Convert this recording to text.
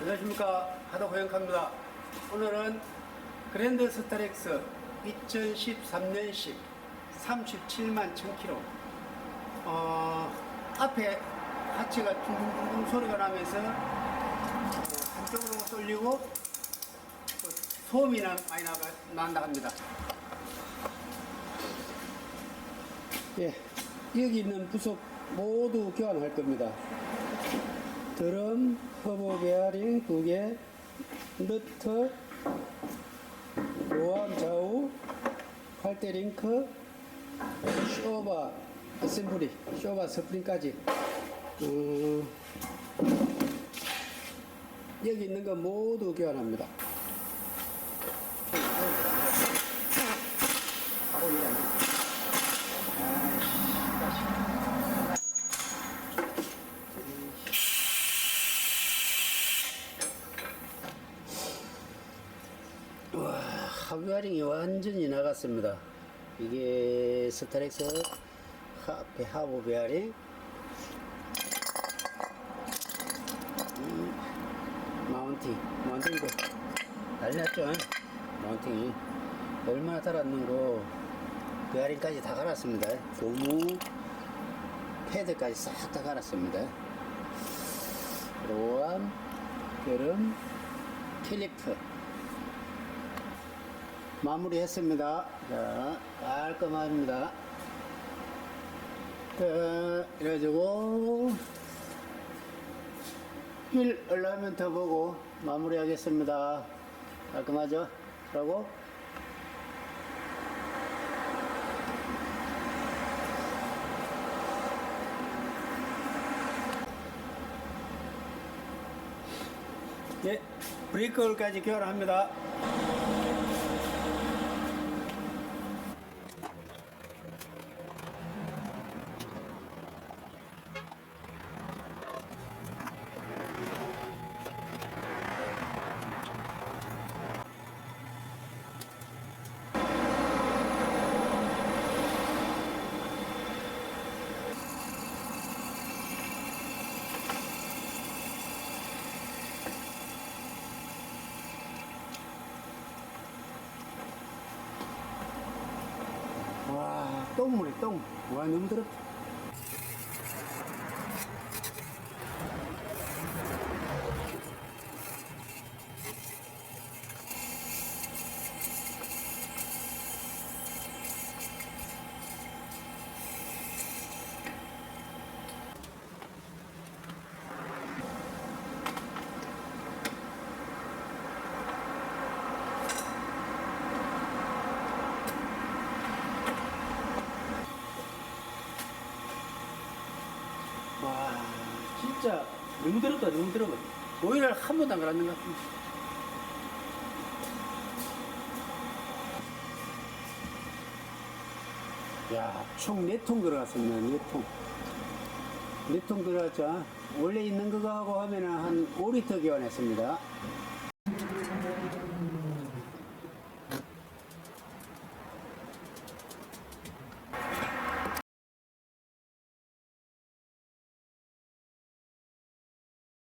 안녕하십니까. 하도 고영카입니다. 오늘은 그랜드 스타렉스 2013년식 37만 1000km 어, 앞에 하체가 둥둥둥둥 소리가 나면서 어, 한쪽으로 쏠리고 또 소음이 나, 많이 나가, 난다 합니다. 예, 여기 있는 부속 모두 교환할 겁니다 드럼, 허브 베어링 두 개, 너트, 로암 좌우, 팔대 링크, 쇼바 어셈블리, 쇼바 스프링까지. 음, 여기 있는 거 모두 교환합니다. 바로 이래 안 돼. 와, 하부야링이 완전히 나갔습니다. 이게 스타렉스 앞에 하부 베어링. 음, 마운팅, 마운팅도 날렸죠. 마운팅이 얼마나 달았는고 베어링까지 다 갈았습니다. 고무 패드까지 싹 다 갈았습니다. 로암, 그름, 킬리프. 마무리했습니다. 자, 깔끔합니다. 자, 이래가지고 휠 얼라이먼트 보고 마무리하겠습니다. 깔끔하죠? 그러고 예, 브레이크홀까지 교환합니다. tông một tông và nấm rất 진짜 너무 더럽다, 너무 더러워. 오일을 한 번도 안 갈았는 것 같은데. 야, 총 4통 들어갔습니다, 4통. 4통 들어갔죠. 원래 있는 거하고 하면은 한 5리터 교환했습니다.